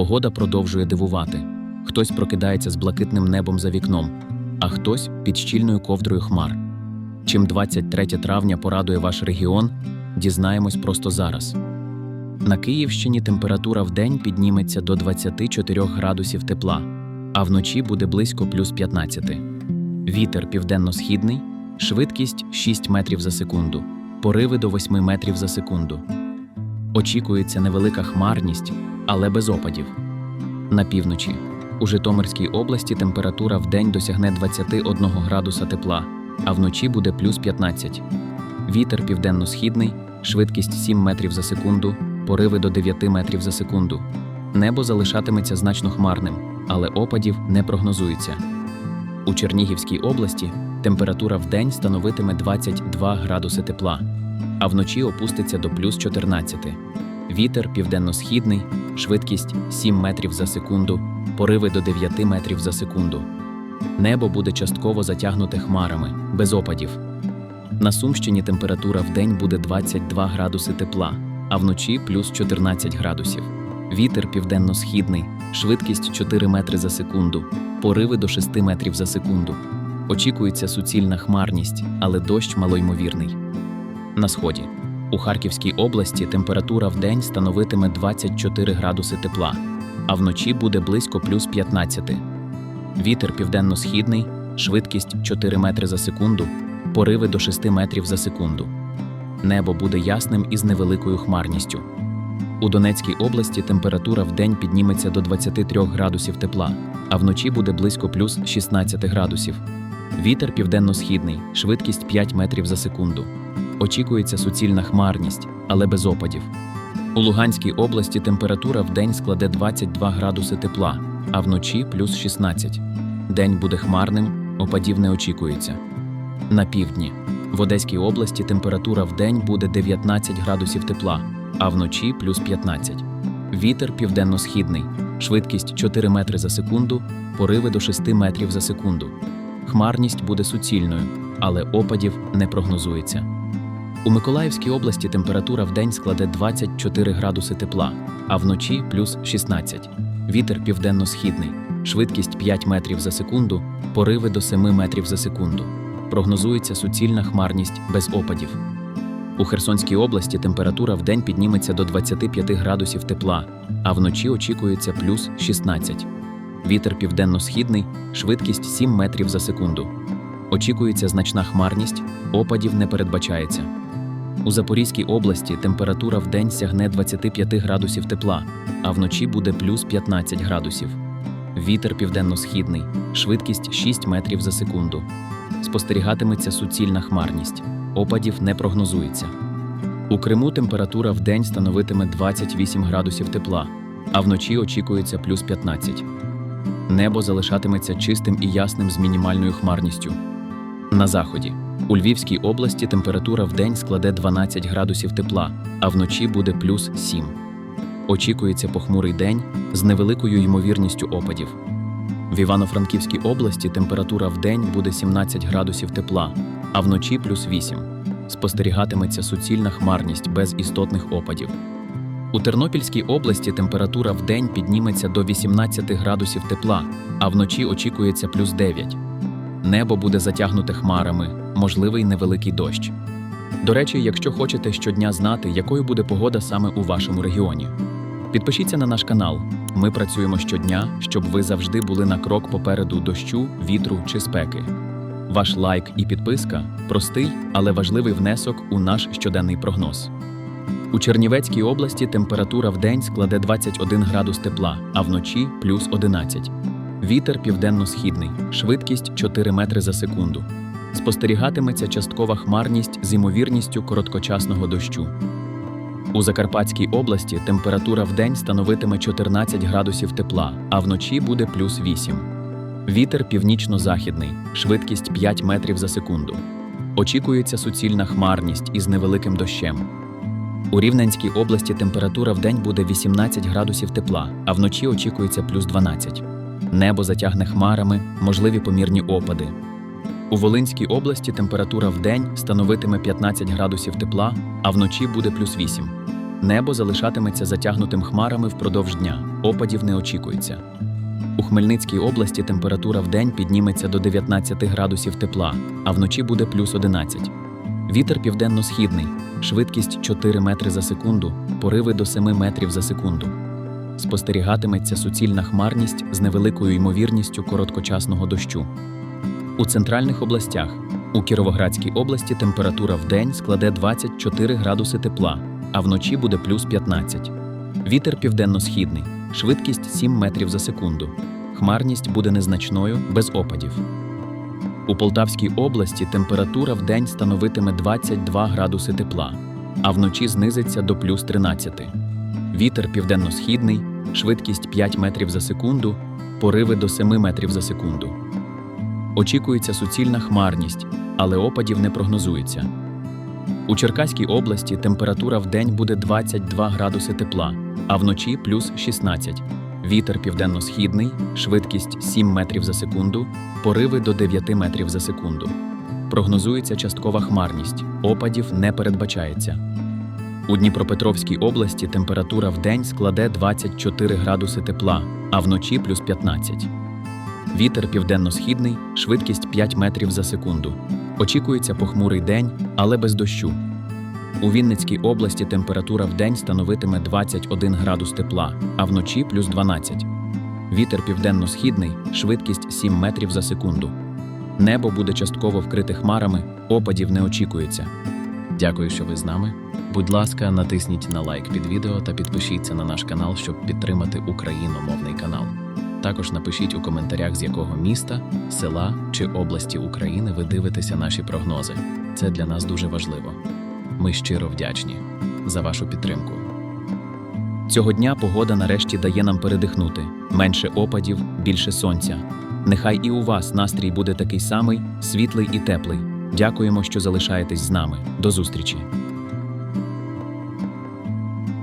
Погода продовжує дивувати. Хтось прокидається з блакитним небом за вікном, а хтось під щільною ковдрою хмар. Чим 23 травня порадує ваш регіон, дізнаємось просто зараз. На Київщині температура в день підніметься до 24 градусів тепла, а вночі буде близько плюс 15. Вітер південно-східний, швидкість 6 метрів за секунду, пориви до 8 метрів за секунду. Очікується невелика хмарність, але без опадів. На півночі у Житомирській області температура в день досягне 21 градуса тепла, а вночі буде плюс 15. Вітер південно-східний, швидкість 7 метрів за секунду, пориви до 9 метрів за секунду. Небо залишатиметься значно хмарним, але опадів не прогнозується. У Чернігівській області температура в день становитиме 22 градуси тепла, а вночі опуститься до плюс 14. Вітер південно-східний, швидкість 7 метрів за секунду, пориви до 9 метрів за секунду. Небо буде частково затягнуте хмарами, без опадів. На Сумщині температура в день буде 22 градуси тепла, а вночі плюс 14 градусів. Вітер південно-східний, швидкість 4 метри за секунду, пориви до 6 метрів за секунду. Очікується суцільна хмарність, але дощ малоймовірний. На сході. У Харківській області температура в день становитиме 24 градуси тепла, а вночі буде близько плюс 15. Вітер південно-східний, швидкість 4 метри за секунду, пориви до 6 метрів за секунду. Небо буде ясним із невеликою хмарністю. У Донецькій області температура в день підніметься до 23 градусів тепла, а вночі буде близько плюс 16 градусів. Вітер південно-східний, швидкість 5 метрів за секунду. Очікується суцільна хмарність, але без опадів. У Луганській області температура в день складе 22 градуси тепла, а вночі плюс 16. День буде хмарним, опадів не очікується. На півдні. В Одеській області температура в день буде 19 градусів тепла, а вночі плюс 15. Вітер південно-східний, швидкість 4 метри за секунду, пориви до 6 метрів за секунду. Хмарність буде суцільною, але опадів не прогнозується. У Миколаївській області температура в день складе 24 градуси тепла, а вночі плюс 16. Вітер південно-східний, швидкість 5 метрів за секунду, пориви до 7 метрів за секунду. Прогнозується суцільна хмарність без опадів. У Херсонській області температура в день підніметься до 25 градусів тепла, а вночі очікується плюс 16. Вітер південно-східний, швидкість 7 метрів за секунду. Очікується значна хмарність, опадів не передбачається. У Запорізькій області температура в день сягне 25 градусів тепла, а вночі буде плюс 15 градусів. Вітер південно-східний, швидкість 6 метрів за секунду. Спостерігатиметься суцільна хмарність, опадів не прогнозується. У Криму температура в день становитиме 28 градусів тепла, а вночі очікується плюс 15. Небо залишатиметься чистим і ясним з мінімальною хмарністю. На заході. У Львівській області температура в день складе 12 градусів тепла, а вночі буде плюс 7. Очікується похмурий день з невеликою ймовірністю опадів. В Івано-Франківській області температура в день буде 17 градусів тепла, а вночі плюс 8. Спостерігатиметься суцільна хмарність без істотних опадів. У Тернопільській області температура в день підніметься до 18 градусів тепла, а вночі очікується плюс 9. Небо буде затягнуте хмарами, можливий невеликий дощ. До речі, якщо хочете щодня знати, якою буде погода саме у вашому регіоні, підпишіться на наш канал. Ми працюємо щодня, щоб ви завжди були на крок попереду дощу, вітру чи спеки. Ваш лайк і підписка простий, але важливий внесок у наш щоденний прогноз. У Чернівецькій області температура в день складе 21 градус тепла, а вночі плюс 11. Вітер південно-східний, швидкість 4 метри за секунду. Спостерігатиметься часткова хмарність з ймовірністю короткочасного дощу. У Закарпатській області температура в день становитиме 14 градусів тепла, а вночі буде плюс 8. Вітер північно-західний, швидкість 5 метрів за секунду. Очікується суцільна хмарність із невеликим дощем. У Рівненській області температура в день буде 18 градусів тепла, а вночі очікується плюс 12. Небо затягне хмарами, можливі помірні опади. У Волинській області температура в день становитиме 15 градусів тепла, а вночі буде плюс 8. Небо залишатиметься затягнутим хмарами впродовж дня. Опадів не очікується. У Хмельницькій області температура вдень підніметься до 19 градусів тепла, а вночі буде плюс 11. Вітер південно-східний, швидкість 4 метри за секунду, пориви до 7 метрів за секунду. Спостерігатиметься суцільна хмарність з невеликою ймовірністю короткочасного дощу. У центральних областях у Кіровоградській області температура вдень складе 24 градуси тепла, а вночі буде плюс 15. Вітер південно-східний, швидкість 7 метрів за секунду. Хмарність буде незначною, без опадів. У Полтавській області температура вдень становитиме 22 градуси тепла, а вночі знизиться до плюс 13. Вітер південно-східний, швидкість 5 метрів за секунду, пориви до 7 метрів за секунду. Очікується суцільна хмарність, але опадів не прогнозується. У Черкаській області температура вдень буде 22 градуси тепла, а вночі плюс 16. Вітер південно-східний, швидкість 7 метрів за секунду, пориви до 9 метрів за секунду. Прогнозується часткова хмарність, опадів не передбачається. У Дніпропетровській області температура вдень складе 24 градуси тепла, а вночі плюс 15. Вітер південно-східний, швидкість 5 метрів за секунду. Очікується похмурий день, але без дощу. У Вінницькій області температура вдень становитиме 21 градус тепла, а вночі плюс 12. Вітер південно-східний, швидкість 7 метрів за секунду. Небо буде частково вкрите хмарами, опадів не очікується. Дякую, що ви з нами. Будь ласка, натисніть на лайк під відео та підпишіться на наш канал, щоб підтримати україномовний канал. Також напишіть у коментарях, з якого міста, села чи області України ви дивитеся наші прогнози. Це для нас дуже важливо. Ми щиро вдячні за вашу підтримку. Цього дня погода нарешті дає нам передихнути. Менше опадів, більше сонця. Нехай і у вас настрій буде такий самий, світлий і теплий. Дякуємо, що залишаєтесь з нами. До зустрічі!